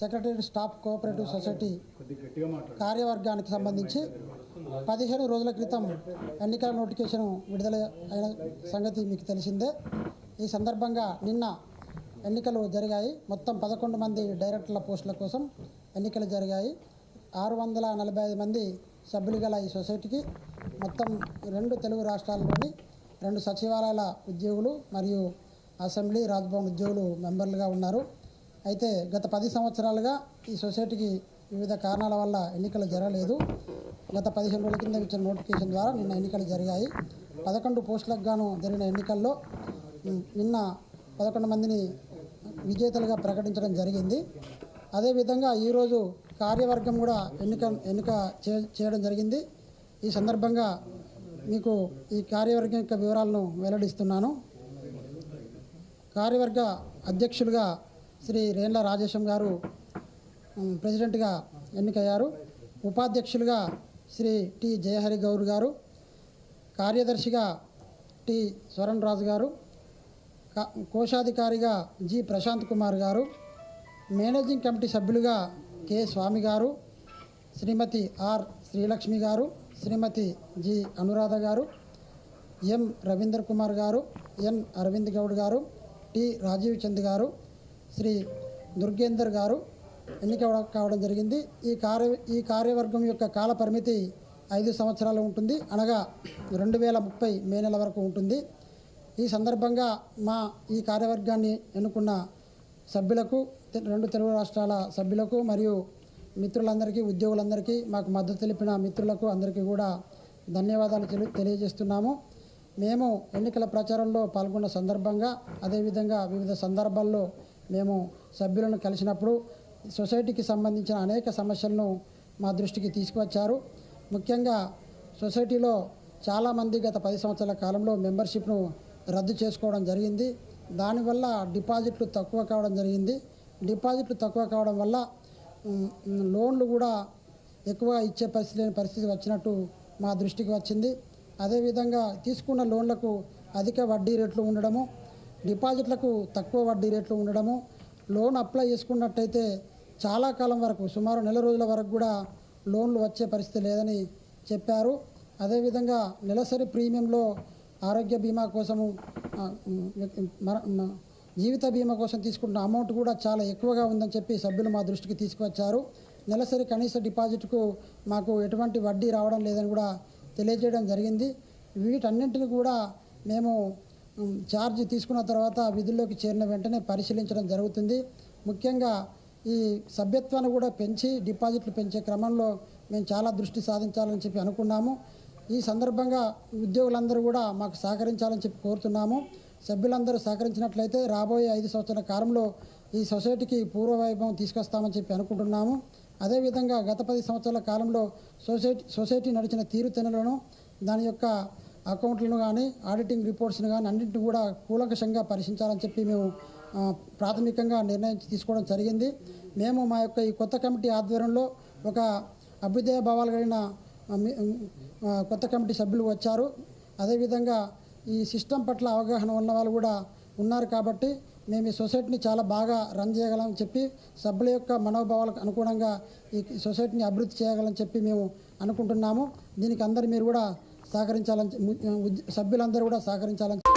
Secretary staff cooperative society కార్యవర్గానికి సంబంధించి పదిహేను రోజుల క్రితం ఎన్నికల నోటిఫికేషన్ విడుదల అయిన సంగతి మీకు తెలిసిందే. ఈ సందర్భంగా నిన్న ఎన్నికలు జరిగాయి. మొత్తం పదకొండు మంది డైరెక్టర్ల పోస్టుల కోసం ఎన్నికలు జరిగాయి. ఆరు వందల నలభై ఐదు మంది సభ్యులు గల ఈ సొసైటీకి మొత్తం రెండు తెలుగు రాష్ట్రాల్లోని రెండు సచివాలయాల ఉద్యోగులు మరియు అసెంబ్లీ రాజ్భవన్ ఉద్యోగులు మెంబర్లుగా ఉన్నారు. అయితే గత పది సంవత్సరాలుగా ఈ సొసైటీకి వివిధ కారణాల వల్ల ఎన్నికలు జరగలేదు. గత పదిహేను రోజుల కింద ఇచ్చిన నోటిఫికేషన్ ద్వారా నిన్న ఎన్నికలు జరిగాయి. పదకొండు పోస్టులకు గాను జరిగిన ఎన్నికల్లో నిన్న పదకొండు మందిని విజేతలుగా ప్రకటించడం జరిగింది. అదేవిధంగా ఈరోజు కార్యవర్గం కూడా ఎన్నిక ఎన్నిక చే చేయడం జరిగింది. ఈ సందర్భంగా మీకు ఈ కార్యవర్గం యొక్క వివరాలను వెల్లడిస్తున్నాను. కార్యవర్గ అధ్యక్షులుగా శ్రీ రేండ్ల రాజేశం గారు ప్రెసిడెంట్గా ఎన్నికయ్యారు. ఉపాధ్యక్షులుగా శ్రీ టి జయహరి గౌర్ గారు కార్యదర్శిగా టి స్వరణ్ రాజు గారు కోశాధికారిగా జి ప్రశాంత్ కుమార్ గారు మేనేజింగ్ కమిటీ సభ్యులుగా కె స్వామి గారు శ్రీమతి ఆర్ శ్రీలక్ష్మి గారు శ్రీమతి జి అనురాధ గారు ఎం రవీంద్ర కుమార్ గారు ఎన్ అరవింద్ గౌడ్ గారు టి రాజీవ్ చంద్ గారు శ్రీ దుర్గేందర్ గారు ఎన్నిక కావడం జరిగింది. ఈ కార్య ఈ కార్యవర్గం యొక్క కాల పరిమితి ఐదు సంవత్సరాలు ఉంటుంది. అనగా రెండు వేల ముప్పై మే నెల వరకు ఉంటుంది. ఈ సందర్భంగా మా ఈ కార్యవర్గాన్ని ఎన్నుకున్న సభ్యులకు రెండు తెలుగు రాష్ట్రాల సభ్యులకు మరియు మిత్రులందరికీ ఉద్యోగులందరికీ మాకు మద్దతు తెలిపిన మిత్రులకు అందరికీ కూడా ధన్యవాదాలు తెలి- తెలియజేస్తున్నాము. మేము ఎన్నికల ప్రచారంలో పాల్గొన్న సందర్భంగా అదేవిధంగా వివిధ సందర్భాల్లో మేము సభ్యులను కలిసినప్పుడు సొసైటీకి సంబంధించిన అనేక సమస్యలను మా దృష్టికి తీసుకువచ్చారు. ముఖ్యంగా సొసైటీలో చాలామంది గత పది సంవత్సరాల కాలంలో మెంబర్షిప్ను రద్దు చేసుకోవడం జరిగింది. దానివల్ల డిపాజిట్లు తక్కువ కావడం జరిగింది. డిపాజిట్లు తక్కువ కావడం వల్ల లోన్లు కూడా ఎక్కువ ఇచ్చే పరిస్థితి లేని పరిస్థితి వచ్చినట్టు మా దృష్టికి వచ్చింది. అదేవిధంగా తీసుకున్న లోన్లకు అధిక వడ్డీ రేట్లు ఉండడము డిపాజిట్లకు తక్కువ వడ్డీ రేట్లు ఉండడము లోన్ అప్లై చేసుకున్నట్టయితే చాలా కాలం వరకు సుమారు నెల రోజుల వరకు కూడా లోన్లు వచ్చే పరిస్థితి లేదని చెప్పారు. అదేవిధంగా నెలసరి ప్రీమియంలో ఆరోగ్య బీమా కోసము మర- జీవిత బీమా కోసం తీసుకుంటున్న అమౌంట్ కూడా చాలా ఎక్కువగా ఉందని చెప్పి సభ్యులు మా దృష్టికి తీసుకువచ్చారు. నెలసరి కనీస డిపాజిట్కు మాకు ఎటువంటి వడ్డీ రావడం లేదని కూడా తెలియజేయడం జరిగింది. వీటన్నింటిని కూడా మేము ఛార్జ్ తీసుకున్న తర్వాత విధుల్లోకి చేరిన వెంటనే పరిశీలించడం జరుగుతుంది. ముఖ్యంగా ఈ సభ్యత్వాన్ని కూడా పెంచి డిపాజిట్లు పెంచే క్రమంలో మేము చాలా దృష్టి సాధించాలని చెప్పి అనుకున్నాము. ఈ సందర్భంగా ఉద్యోగులందరూ కూడా మాకు సహకరించాలని చెప్పి కోరుతున్నాము. సభ్యులందరూ సహకరించినట్లయితే రాబోయే ఐదు సంవత్సరాల కాలంలో ఈ సొసైటీకి పూర్వవైభవం తీసుకొస్తామని చెప్పి అనుకుంటున్నాము. అదేవిధంగా గత పది సంవత్సరాల కాలంలో సొసైటీ సొసైటీ నడిచిన తీరుతెనులను దాని యొక్క అకౌంట్లను కానీ ఆడిటింగ్ రిపోర్ట్స్ని కానీ అన్నింటిని కూడా కూలంకషంగా పరిశీలించాలని చెప్పి మేము ప్రాథమికంగా నిర్ణయం తీసుకోవడం జరిగింది. మేము మా యొక్క ఈ కొత్త కమిటీ ఆధ్వర్యంలో ఒక అభ్యుదయ భావాలు కలిగిన కొత్త కమిటీ సభ్యులు వచ్చారు. అదేవిధంగా ఈ సిస్టమ్ పట్ల అవగాహన ఉన్న వాళ్ళు కూడా ఉన్నారు కాబట్టి మేము ఈ సొసైటీని చాలా బాగా రన్ చేయగలని చెప్పి సభ్యుల యొక్క మనోభావాలకు అనుగుణంగా ఈ సొసైటీని అభివృద్ధి చేయగలని చెప్పి మేము అనుకుంటున్నాము. దీనికి అందరు మీరు కూడా సహకరించాలని సభ్యులందరూ కూడా సహకరించాలని